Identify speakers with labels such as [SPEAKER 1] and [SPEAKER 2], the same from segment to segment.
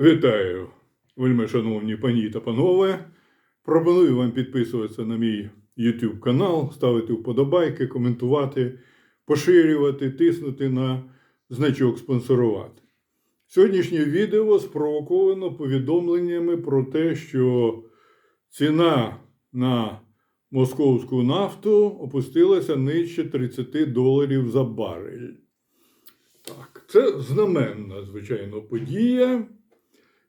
[SPEAKER 1] Вітаю, вельми шановні пані та панове. Пропоную вам підписуватися на мій YouTube канал, ставити вподобайки, коментувати, поширювати, тиснути на значок спонсорувати. Сьогоднішнє відео спровоковано повідомленнями про те, що ціна на московську нафту опустилася нижче 30 доларів за барель. Так, це знаменна, звичайно, подія.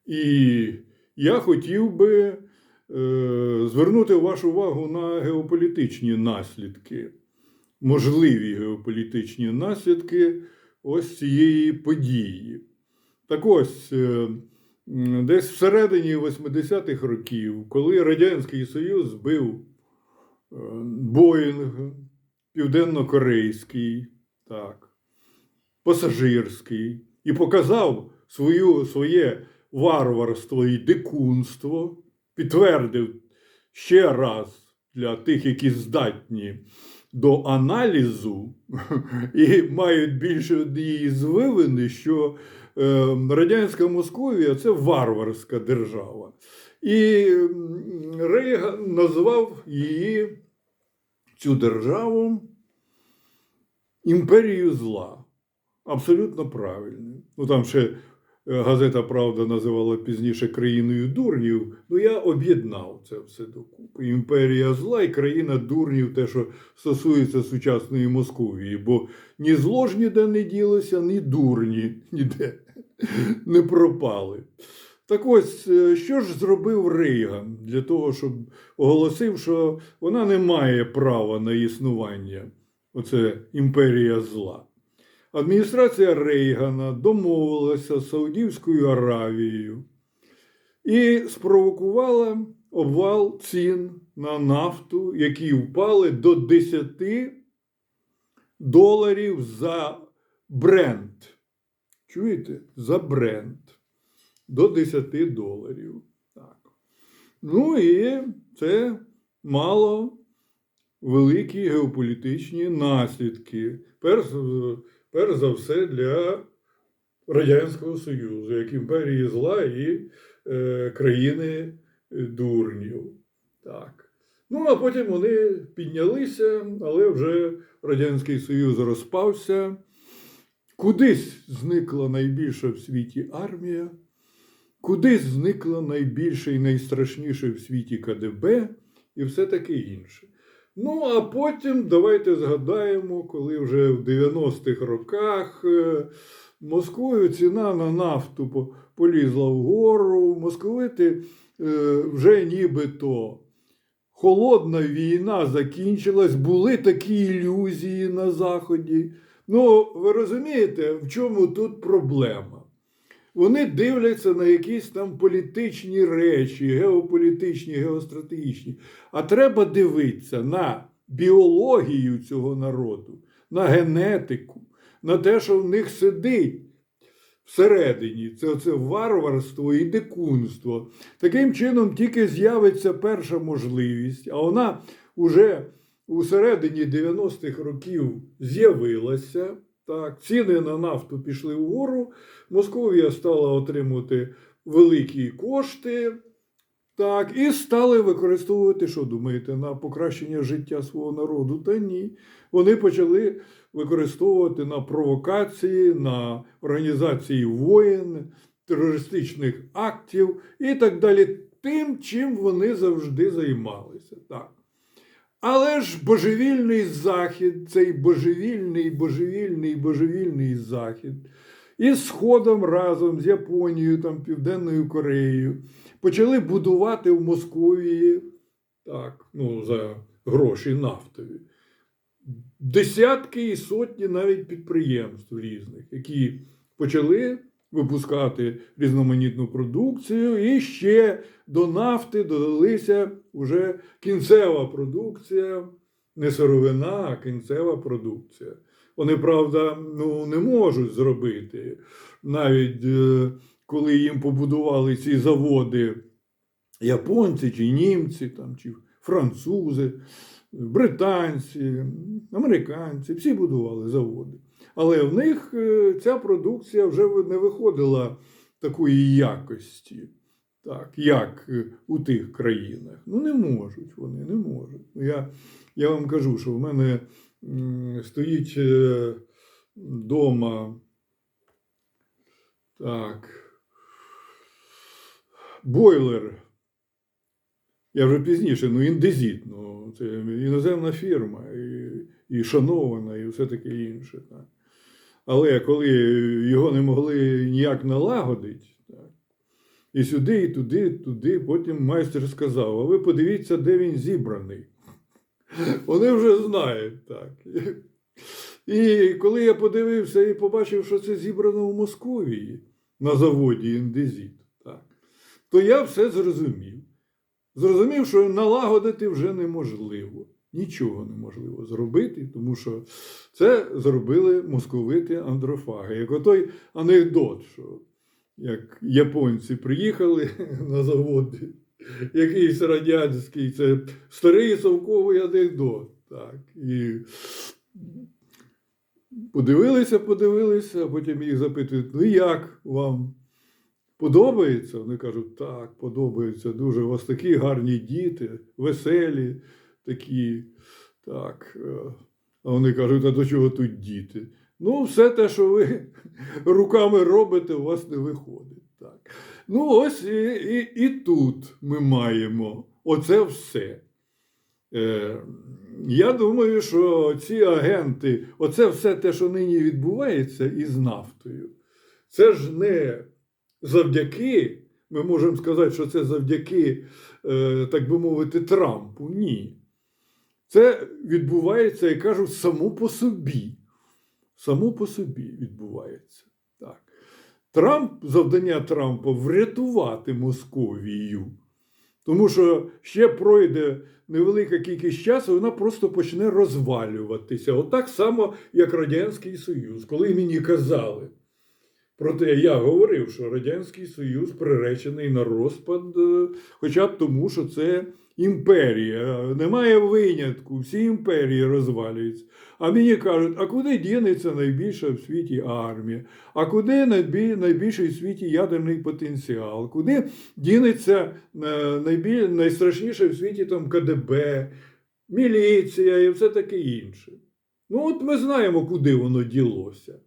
[SPEAKER 1] І я хотів би е, звернути вашу увагу на геополітичні наслідки, можливі геополітичні наслідки ось цієї події. Так ось, е, десь всередині 80-х років, коли Радянський Союз збив е, Боїнг, Південно-Корейський, так, пасажирський, і показав свою, своє варварство і дикунство, підтвердив ще раз для тих, які здатні до аналізу і мають більше однієї звивини, що е, радянська Московія це варварська держава. І Рейган назвав її цю державу імперією зла. Абсолютно правильно. Ну там ще газета Правда називала пізніше країною дурнів. Ну я об'єднав це все докупи. Імперія зла і країна дурнів, те, що стосується сучасної Московії. Бо ні зло ж ніде не ділося, ні дурні ніде не пропали. Так ось, е, що ж зробив Рейган для того, щоб оголосив, що вона не має права на існування. Оце імперія зла. Адміністрація Рейгана домовилася з Саудівською Аравією і спровокувала обвал цін на нафту, які впали до 10 доларів за бренд. Чуєте? За бренд. До 10 доларів. Так. Ну і це мало великі геополітичні наслідки. Перш, перш за все для Радянського Союзу, як імперії зла і е, країни дурнів. Так. Ну, а потім вони піднялися, але вже Радянський Союз розпався. Кудись зникла найбільша в світі армія, кудись зникла найбільше і найстрашніше в світі КДБ і все таке інше. Ну, а потім давайте згадаємо, коли вже в 90-х роках е, Москвою ціна на нафту полізла вгору, московити е, вже нібито холодна війна закінчилась, були такі ілюзії на Заході. Ну, ви розумієте, в чому тут проблема? Вони дивляться на якісь там політичні речі, геополітичні, геостратегічні. А треба дивитися на біологію цього народу, на генетику, на те, що в них сидить всередині. Це, це варварство і дикунство. Таким чином тільки з'явиться перша можливість, а вона вже у середині 90-х років з'явилася. Так, ціни на нафту пішли вгору. Московія стала отримувати великі кошти. Так, і стали використовувати, що думаєте, на покращення життя свого народу? Та ні. Вони почали використовувати на провокації, на організації воєн, терористичних актів і так далі, тим, чим вони завжди займалися. Так. Але ж божевільний захід, цей божевільний, божевільний, божевільний захід, із Сходом разом з Японією, там, Південною Кореєю, почали будувати в Московії так, ну, за гроші нафтові. Десятки і сотні навіть підприємств різних, які почали випускати різноманітну продукцію, і ще до нафти додалися вже кінцева продукція, не сировина, а кінцева продукція. Вони, правда, ну, не можуть зробити, навіть е, коли їм побудували ці заводи японці чи німці, там, чи французи, британці, американці, всі будували заводи. Але в них е, ця продукція вже не виходила такої якості, так, як е, у тих країнах. Ну, не можуть вони, не можуть. Ну, Я, я вам кажу, що в мене стоїть е, дома так, бойлер. Я вже пізніше, ну, індезіт, ну, це іноземна фірма, і, і шанована, і все таке інше. Так. Але коли його не могли ніяк налагодити, так, і сюди, і туди, і туди, потім майстер сказав: а ви подивіться, де він зібраний. Вони вже знають так. І коли я подивився і побачив, що це зібрано в Московії на заводі індезіт, так, то я все зрозумів. Зрозумів, що налагодити вже неможливо. Нічого неможливо зробити, тому що це зробили московити андрофаги. Як отой анекдот, що як японці приїхали на завод, якийсь радянський, це старий совковий анекдот. Так, і подивилися, подивилися, а потім їх запитують: ну як вам? Подобається? Вони кажуть, так, подобається дуже. У вас такі гарні діти, веселі такі. Так. е, А вони кажуть, а до чого тут діти? Ну, все те, що ви руками робите, у вас не виходить. Так. Ну, ось і, і, і тут ми маємо оце все. Е, я думаю, що ці агенти, оце все те, що нині відбувається із нафтою, це ж не завдяки, ми можемо сказати, що це завдяки, е, так би мовити, Трампу. Ні. Це відбувається, я кажу, само по собі. Само по собі відбувається. Так. Трамп, завдання Трампа врятувати Московію. Тому що ще пройде невелика кількість часу, вона просто почне розвалюватися. Отак само, як Радянський Союз. Коли мені казали, Проте я говорив, що Радянський Союз приречений на розпад, е, хоча б тому, що це імперія. Немає винятку, всі імперії розвалюються. А мені кажуть, а куди дінеться найбільша в світі армія? А куди найбільший в світі ядерний потенціал? Куди дінеться е, найбіль... найстрашніше в світі там КДБ, міліція і все таке інше? Ну, от ми знаємо, куди воно ділося.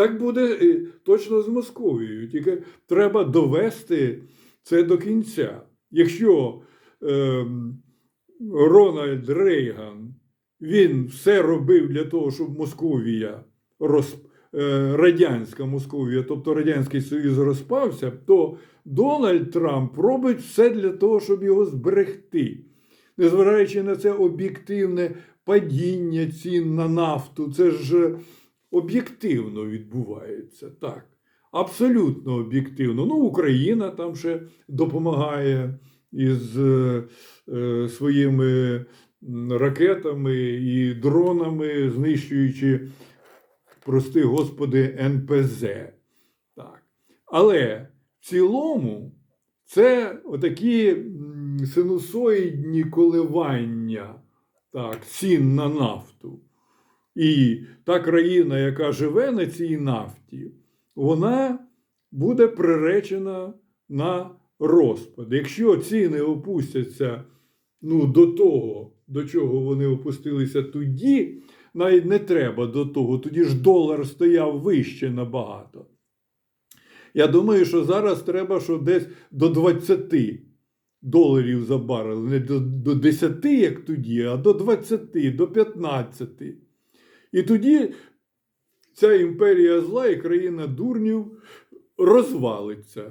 [SPEAKER 1] Так буде точно з Московією. Тільки треба довести це до кінця. Якщо е, Рональд Рейган він все робив для того, щоб Московія роз, е, радянська Московія, тобто Радянський Союз розпався, то Дональд Трамп робить все для того, щоб його зберегти. Незважаючи на це об'єктивне падіння цін на нафту, це ж об'єктивно відбувається. Так. Абсолютно об'єктивно. Ну, Україна там ще допомагає із е, е, своїми ракетами і дронами, знищуючи, прости господи, НПЗ. Так. Але в цілому це отакі синусоїдні коливання так, цін на нафту. І та країна, яка живе на цій нафті, вона буде приречена на розпад. Якщо ціни опустяться ну, до того, до чого вони опустилися тоді, навіть не треба до того, тоді ж долар стояв вище набагато. Я думаю, що зараз треба, що десь до 20 доларів за барел, не до, до 10, як тоді, а до 20, до 15. І тоді ця імперія зла і країна дурнів розвалиться.